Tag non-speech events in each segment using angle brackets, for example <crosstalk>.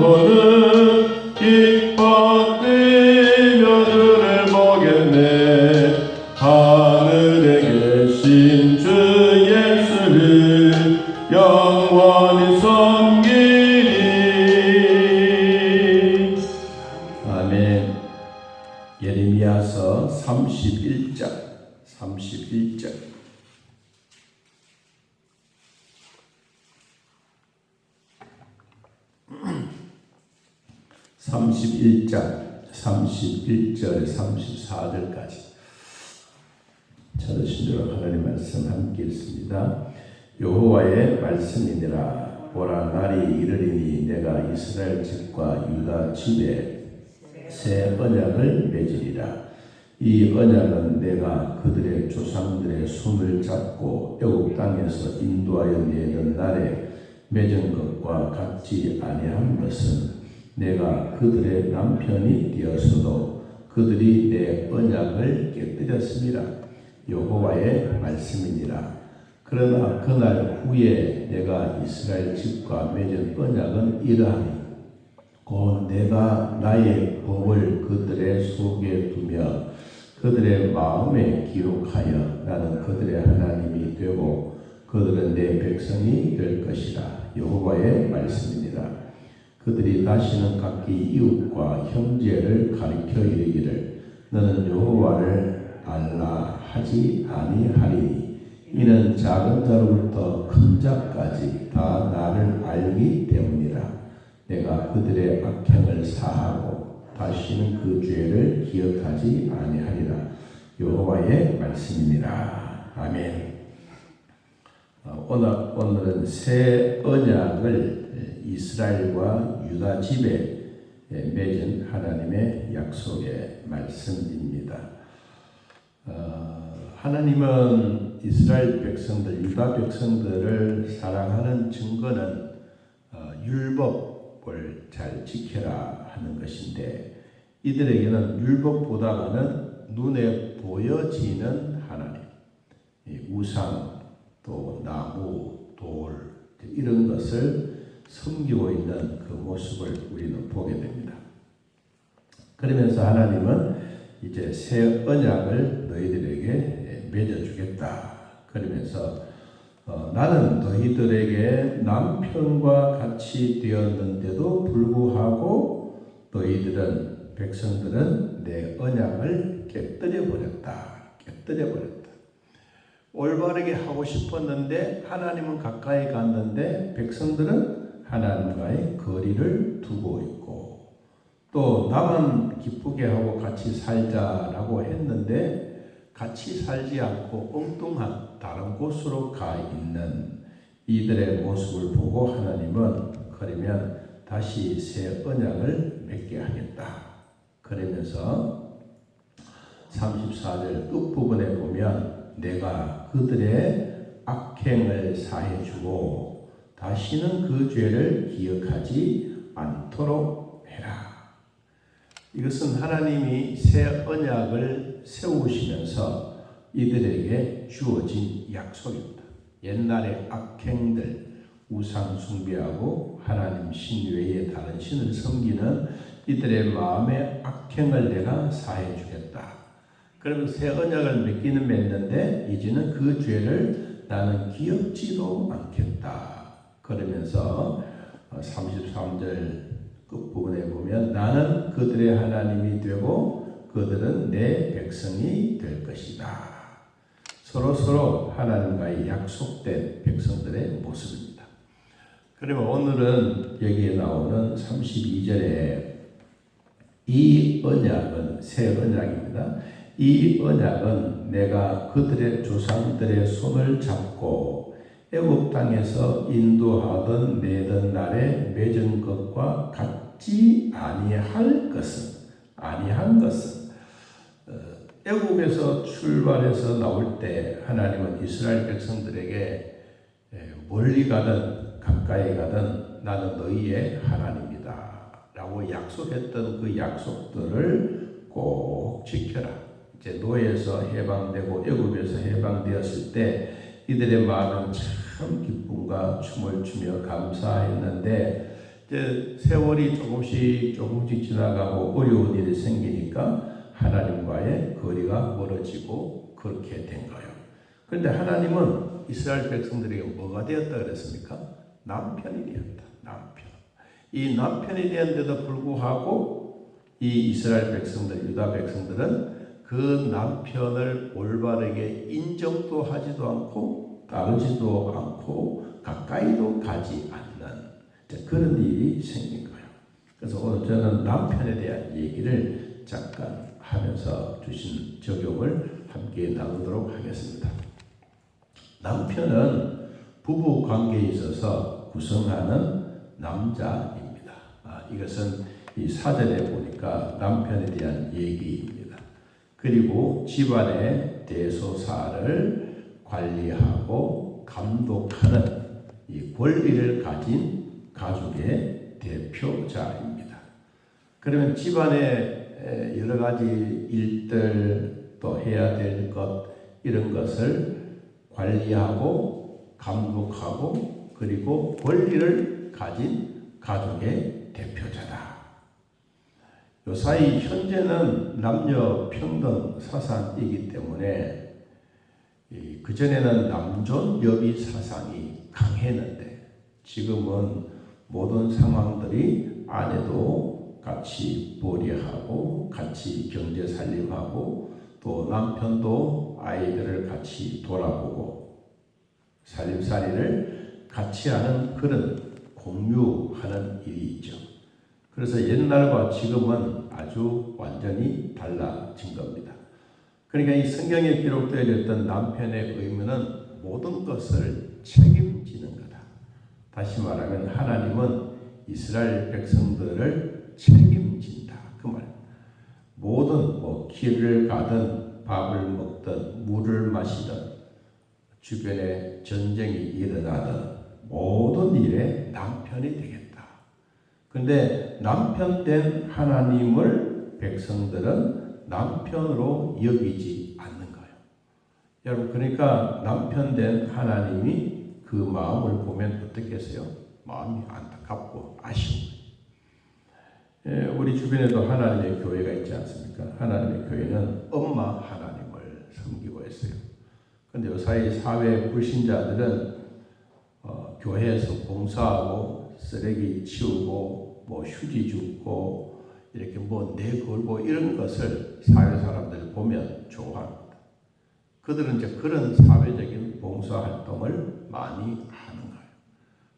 우 (31장) (31절) (34절까지) 찾으시도록 하나님 말씀 함께 읽습니다. 여호와의 말씀이니라. 보라 날이 이르리니 내가 이스라엘 집과 유다 집에 새 언약을 맺으리라. 이 언약은 내가 그들의 조상들의 손을 잡고 애굽 땅에서 인도하여 내던 날에 맺은 것과 같지 아니한 것은 내가 그들의 남편이 되어서도 그들이 내 언약을 깨뜨렸습니다. 여호와의 말씀이니라. 그러나 그날 후에 내가 이스라엘 집과 맺은 언약은 이러하니 곧 내가 나의 법을 그들의 속에 두며 그들의 마음에 기록하여 나는 그들의 하나님이 되고 그들은 내 백성이 될 것이라 여호와의 말씀이니라 그들이 다시는 각기 이웃과 형제를 가리켜 이르기를 너는 여호와를 알라 하지 아니하리니 이는 작은 자로부터 큰 자까지 다 나를 알기 때문이라. 내가 그들의 악행을 사하고 다시는 그 죄를 기억하지 아니하리라. 여호와의 말씀이니라. 아멘. 어, 오늘 오늘은 새 언약을 이스라엘과 유다 집에 맺은 하나님의 약속의 말씀입니다. 어, 하나님은 이스라엘 백성들, 유다 백성들을 사랑하는 증거는 어, 율법을 잘 지켜라 하는 것인데 이들에게는 율법보다는 눈에 보여지는 하나님, 우상, 또 나무, 돌 이런 것을 섬기고 있는 그 모습을 우리는 보게 됩니다. 그러면서 하나님은 이제 새 언약을 너희들에게 맺어주겠다. 그러면서 어, 나는 너희들에게 남편과 같이 되었는데도 불구하고 너희들은 백성들은 내 언약을 깨뜨려 버렸다. 깨뜨려 버렸다. 올바르게 하고 싶었는데 하나님은 가까이 갔는데 백성들은 하나님과의 거리를 두고 있고 또 나만 기쁘게 하고 같이 살자라고 했는데 같이 살지 않고 엉뚱한 다른 곳으로 가 있는 이들의 모습을 보고 하나님은 그러면 다시 새 언약을 맺게 하겠다. 그러면서 34절 끝부분에 보면 내가 그들의 악행을 사해주고 다시는 그 죄를 기억하지 않도록 해라. 이것은 하나님이 새 언약을 세우시면서 이들에게 주어진 약속입니다. 옛날의 악행들, 우상 숭배하고 하나님 신 외에 다른 신을 섬기는 이들의 마음의 악행을 내가 사해 주겠다. 그러면 새 언약을 맺기는 맺는데 이제는 그 죄를 나는 기억지도 않겠다. 그러면서 33절 끝부분에 보면 나는 그들의 하나님이 되고 그들은 내 백성이 될 것이다. 서로 서로 하나님과의 약속된 백성들의 모습입니다. 그러면 오늘은 여기에 나오는 32절에 이 언약은 새 언약입니다. 이 언약은 내가 그들의 조상들의 손을 잡고 애굽 땅에서 인도하던 내던 날에 맺은 것과 같지 아니할 것은 아니한 것은 어, 애굽에서 출발해서 나올 때 하나님은 이스라엘 백성들에게 멀리 가든 가까이 가든 나는 너희의 하나님이다 라고 약속했던 그 약속들을 꼭 지켜라. 이제 노예에서 해방되고 애굽에서 해방되었을 때 이들의 마음은 참 기쁨과 춤을 추며 감사했는데 이제 세월이 조금씩 조금씩 지나가고 어려운 일이 생기니까 하나님과의 거리가 멀어지고 그렇게 된 거예요. 그런데 하나님은 이스라엘 백성들에게 뭐가 되었다 그랬습니까? 남편이 되었다. 남편. 이 남편이 되었는데도 불구하고 이 이스라엘 백성들, 유다 백성들은 그 남편을 올바르게 인정도 하지도 않고 따르지도 않고 가까이도 가지 않는 그런 일이 생긴 거예요. 그래서 오늘 저는 남편에 대한 얘기를 잠깐 하면서 주신 적용을 함께 나누도록 하겠습니다. 남편은 부부 관계에 있어서 구성하는 남자입니다. 아, 이것은 이 사전에 보니까 남편에 대한 얘기입니다. 그리고 집안의 대소사를 관리하고 감독하는 이 권리를 가진 가족의 대표자입니다. 그러면 집안의 여러 가지 일들 또 해야 될 것 이런 것을 관리하고 감독하고 그리고 권리를 가진 가족의 대표자다. 요사이 현재는 남녀 평등 사상이기 때문에 그 전에는 남존 여비 사상이 강했는데 지금은 모든 상황들이 아내도 같이 보리하고 같이 경제 살림하고 또 남편도 아이들을 같이 돌아보고 살림살이를 같이 하는 그런 공유하는 일이 있죠. 그래서 옛날과 지금은 아주 완전히 달라진 겁니다. 그러니까 이 성경에 기록되어 있던 남편의 의무는 모든 것을 책임지는 거다. 다시 말하면 하나님은 이스라엘 백성들을 책임진다. 그 말. 모든 뭐 길을 가든 밥을 먹든 물을 마시든 주변에 전쟁이 일어나든 모든 일에 남편이 되겠다. 근데 남편 된 하나님을 백성들은 남편으로 여기지 않는 거예요. 여러분, 그러니까 남편 된 하나님이 그 마음을 보면 어떻겠어요? 마음이 안타깝고 아쉬운 예, 우리 주변에도 하나님의 교회가 있지 않습니까? 하나님의 교회는 엄마 하나님을 섬기고 있어요. 근데 요사이 사회 불신자들은 어, 교회에서 봉사하고 쓰레기 치우고 뭐 휴지 줍고 이렇게 뭐 내걸고 이런 것을 사회 사람들 보면 좋아합니다. 그들은 이제 그런 사회적인 봉사 활동을 많이 하는 거예요.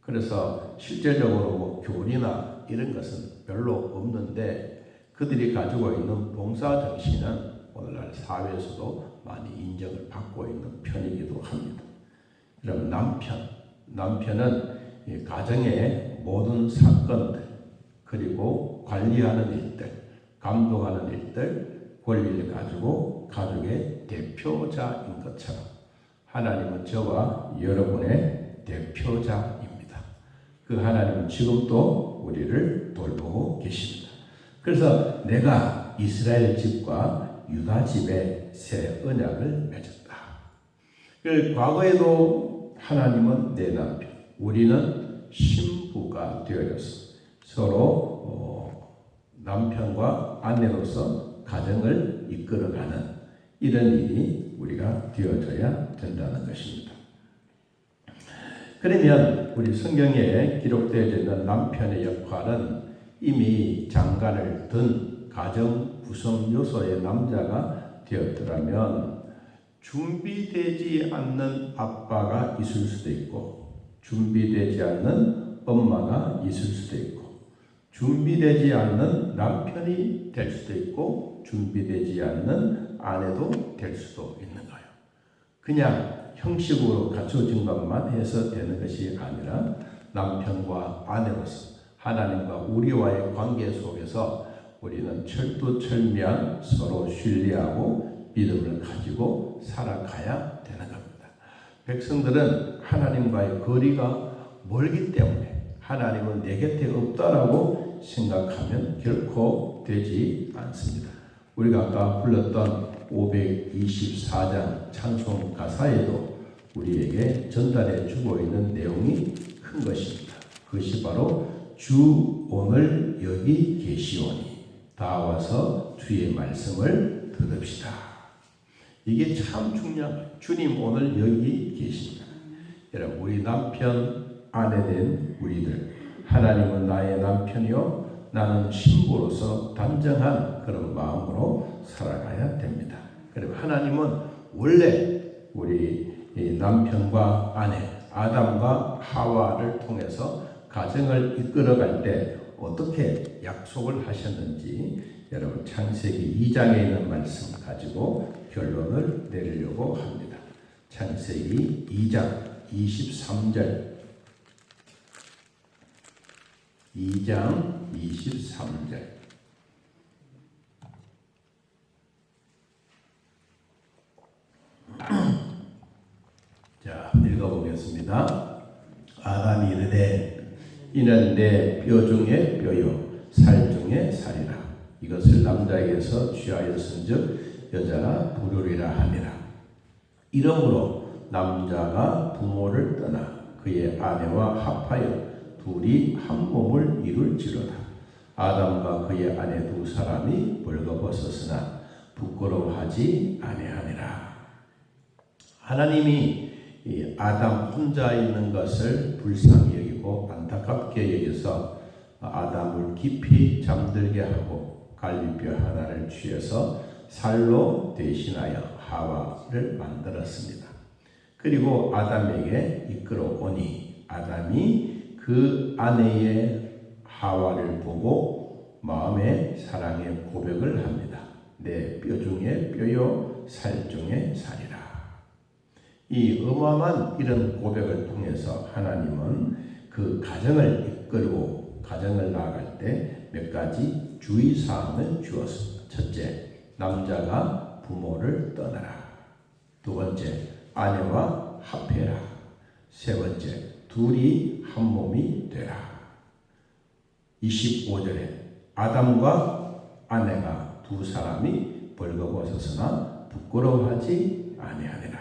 그래서 실제적으로 뭐 교리나 이런 것은 별로 없는데 그들이 가지고 있는 봉사 정신은 오늘날 사회에서도 많이 인정을 받고 있는 편이기도 합니다. 그럼 남편, 남편은 이 가정의 모든 사건들 그리고 관리하는 일들, 감독하는 일들, 권리를 가지고 가족의 대표자인 것처럼 하나님은 저와 여러분의 대표자입니다. 그 하나님은 지금도 우리를 돌보고 계십니다. 그래서 내가 이스라엘 집과 유다 집에 새 언약을 맺었다. 그 과거에도 하나님은 내 남편, 우리는 신부가 되어졌어. 서로 어, 남편과 아내로서 가정을 이끌어가는 이런 일이 우리가 되어져야 된다는 것입니다. 그러면 우리 성경에 기록되어 있는 남편의 역할은 이미 장가를 든 가정 구성 요소의 남자가 되었더라면 준비되지 않는 아빠가 있을 수도 있고 준비되지 않는 엄마가 있을 수도 있고 준비되지 않는 남편이 될 수도 있고 준비되지 않는 아내도 될 수도 있는 거예요. 그냥 형식으로 갖춰진 것만 해서 되는 것이 아니라 남편과 아내로서 하나님과 우리와의 관계 속에서 우리는 철두철미한 서로 신뢰하고 믿음을 가지고 살아가야 되는 겁니다. 백성들은 하나님과의 거리가 멀기 때문에 하나님은 내 곁에 없다라고 생각하면 결코 되지 않습니다. 우리가 아까 불렀던 524장 찬송 가사에도 우리에게 전달해 주고 있는 내용이 큰 것입니다. 그것이 바로 주 오늘 여기 계시오니 다 와서 주의 말씀을 들읍시다. 이게 참 중요한 주님 오늘 여기 계십니다. 여러분 우리 남편 아내 된 우리들 하나님은 나의 남편이요 나는 신부로서 단정한 그런 마음으로 살아가야 됩니다. 그리고 하나님은 원래 우리 남편과 아내 아담과 하와를 통해서 가정을 이끌어갈 때 어떻게 약속을 하셨는지 여러분 창세기 2장에 있는 말씀 가지고 결론을 내리려고 합니다. 창세기 2장 23절 2장 23절. <clears throat> 자 읽어보겠습니다. 아담이 이르되 이는 내 뼈 중에 뼈요 살 중에 살이라. 이것을 남자에게서 취하였은즉 여자가 부르리라 함이라. 이러므로 남자가 부모를 떠나 그의 아내와 합하여 둘이 한 몸을 이룰지로다. 아담과 그의 아내 두 사람이 벌거벗었으나 부끄러워하지 아니하니라. 하나님이 이 아담 혼자 있는 것을 불쌍히 여기고 안타깝게 여겨서 아담을 깊이 잠들게 하고 갈비뼈 하나를 취해서 살로 대신하여 하와를 만들었습니다. 그리고 아담에게 이끌어오니 아담이 그 아내의 하와를 보고 마음의 사랑의 고백을 합니다. 내 뼈 중에 뼈요 살 중에 살이라. 이 어마어마한 이런 고백을 통해서 하나님은 그 가정을 이끌고 가정을 나아갈 때 몇 가지 주의사항을 주었습니다. 첫째, 남자가 부모를 떠나라. 두 번째, 아내와 합해라. 세 번째, 둘이 한 몸이 되라. 25절에 아담과 아내가 두 사람이 벌거벗었으나 부끄러워하지 아니하니라.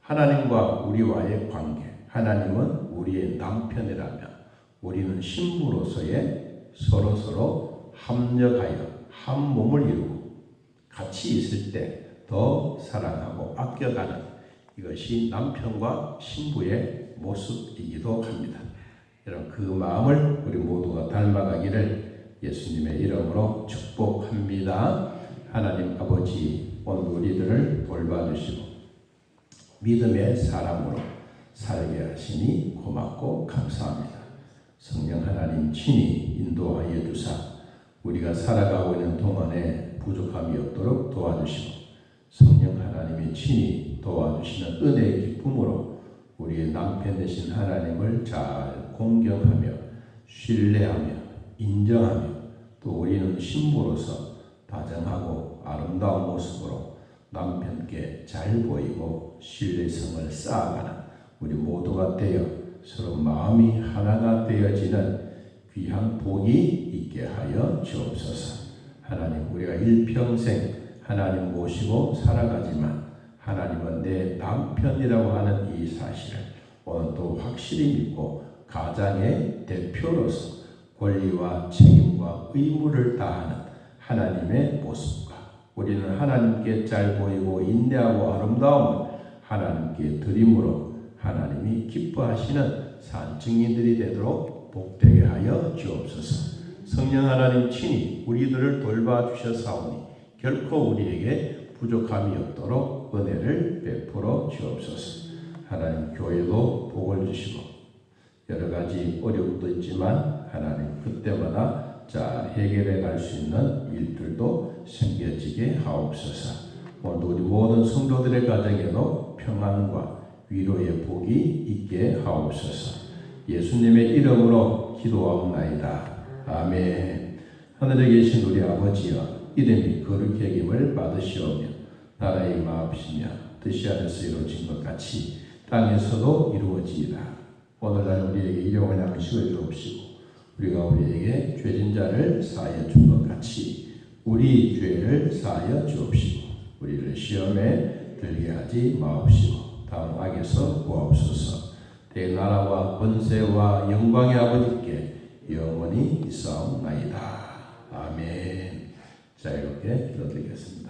하나님과 우리와의 관계, 하나님은 우리의 남편이라면 우리는 신부로서의 서로 서로 합력하여 한 몸을 이루고 같이 있을 때 더 사랑하고 아껴가는 이것이 남편과 신부의 모습이기도 합니다. 여러분 그 마음을 우리 모두가 닮아가기를 예수님의 이름으로 축복합니다. 하나님 아버지 오늘 우리들을 돌봐주시고 믿음의 사람으로 살게 하시니 고맙고 감사합니다. 성령 하나님 친히 인도하여 주사 우리가 살아가고 있는 동안에 부족함이 없도록 도와주시고 성령 하나님이 친히 도와주시는 은혜의 기쁨으로 우리의 남편 되신 하나님을 잘 공경하며 신뢰하며 인정하며 또 우리는 신부로서 다정하고 아름다운 모습으로 남편께 잘 보이고 신뢰성을 쌓아가는 우리 모두가 되어 서로 마음이 하나가 되어지는 귀한 복이 있게 하여 주옵소서. 하나님 우리가 일평생 하나님 모시고 살아가지만 하나님은 내 남편이라고 하는 이 사실을 오늘 또 확실히 믿고 가장의 대표로서 권리와 책임과 의무를 다하는 하나님의 모습과 우리는 하나님께 잘 보이고 인내하고 아름다움을 하나님께 드림으로 하나님이 기뻐하시는 산 증인들이 되도록 복되게 하여 주옵소서. 성령 하나님 친히 우리들을 돌봐 주셨사오니 결코 우리에게 부족함이 없도록 은혜를 베풀어 주옵소서. 하나님 교회도 복을 주시고 여러 가지 어려움도 있지만 하나님 그때마다 자 해결해 갈 수 있는 일들도 생겨지게 하옵소서. 오늘 우리 모든 성도들의 가정에도 평안과 위로의 복이 있게 하옵소서. 예수님의 이름으로 기도하옵나이다. 아멘. 하늘에 계신 우리 아버지여 이름이 거룩히 여김을 받으시오며 나라의 마옵시며 뜻이 하늘에서 이루어진 것 같이 땅에서도 이루어지이다. 오늘날 우리에게 일용할 양식을 주옵시고 우리가 우리에게 죄진 자를 사하여 준 것 같이 우리 죄를 사하여 주옵시고 우리를 시험에 들게 하지 마옵시고 다음 악에서 구하옵소서. 대 나라와 권세와 영광의 아버지께 영원히 있사옵나이다. 아멘 자 이렇게 기도드리겠습니다